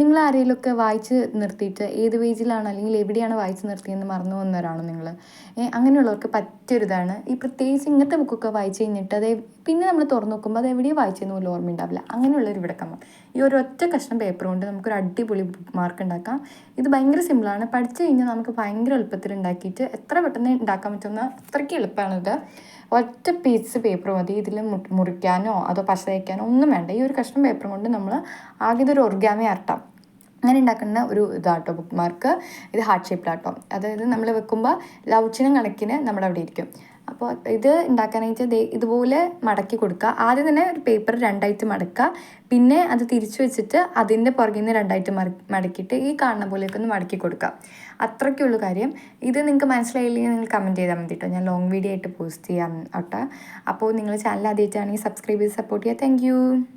നിങ്ങൾ ആരെങ്കിലുമൊക്കെ വായിച്ച് നിർത്തിയിട്ട് ഏത് പേജിലാണ് അല്ലെങ്കിൽ എവിടെയാണ് വായിച്ച് നിർത്തിയെന്ന് മറന്നു വന്നവരാണോ നിങ്ങൾ അങ്ങനെയുള്ളവർക്ക് പറ്റിയൊരിതാണ്. ഈ പ്രത്യേകിച്ച് ഇങ്ങനത്തെ ബുക്കൊക്കെ വായിച്ച് കഴിഞ്ഞിട്ട് അത് പിന്നെ നമ്മൾ തുറന്നു നോക്കുമ്പോൾ അത് എവിടെയോ വായിച്ചെന്ന് പോലും ഓർമ്മയുണ്ടാവില്ല. അങ്ങനെയുള്ളൊരു ഇവിടെ കമ്മ ഈ ഒരു ഒറ്റ കഷ്ണം പേപ്പർ കൊണ്ട് നമുക്കൊരു അടിപൊളി ബുക്ക് മാർക്ക് ഉണ്ടാക്കാം. ഇത് ഭയങ്കര സിമ്പിളാണ് പഠിച്ചു കഴിഞ്ഞാൽ നമുക്ക് ഭയങ്കര എളുപ്പത്തിൽ ഉണ്ടാക്കിയിട്ട് എത്ര പെട്ടെന്ന് ഉണ്ടാക്കാൻ പറ്റുന്ന അത്രയ്ക്ക് എളുപ്പമാണിത് ഒറ്റ പീസ് പേപ്പർ മതി. ഇതിൽ മുറിക്കാനോ അതോ പശ ഒന്നും വേണ്ട. ഈ ഒരു കഷ്ണം പേപ്പർ കൊണ്ട് നമ്മൾ ആകെ ഇതൊരു ഒർഗാമി ആർട്ടാം അങ്ങനെ ഉണ്ടാക്കുന്ന ഒരു ഇതാട്ടോ ബുക്ക് മാർക്ക് ഇത് ഹാർട്ട് ഷേപ്പിലാട്ടോ അതായത് നമ്മൾ വെക്കുമ്പോൾ ലൗച്ചിനും കണക്കിന് നമ്മുടെ അവിടെ ഇരിക്കും. അപ്പോൾ ഇത് ഉണ്ടാക്കാനായിട്ട് ഇതുപോലെ മടക്കി കൊടുക്കുക ആദ്യം തന്നെ ഒരു പേപ്പർ രണ്ടായിട്ട് മടക്കുക പിന്നെ അത് തിരിച്ചു വെച്ചിട്ട് അതിന്റെ പുറകിൽ നിന്ന് രണ്ടായിട്ട് മടക്കിയിട്ട് ഈ കാണുന്ന പോലെയൊക്കെ ഒന്ന് മടക്കി കൊടുക്കുക അത്രയ്ക്കുള്ളൂ കാര്യം. ഇത് നിങ്ങൾക്ക് മനസ്സിലായില്ലെങ്കിൽ നിങ്ങൾ കമന്റ് ചെയ്താൽ മതി കേട്ടോ ഞാൻ ലോങ് വീഡിയോ ആയിട്ട് പോസ്റ്റ് ചെയ്യാം കേട്ടോ അപ്പോൾ നിങ്ങൾ ചാനൽ ആദ്യമായിട്ടാണെങ്കിൽ സബ്സ്ക്രൈബ് ചെയ്ത് സപ്പോർട്ട് ചെയ്യുക താങ്ക്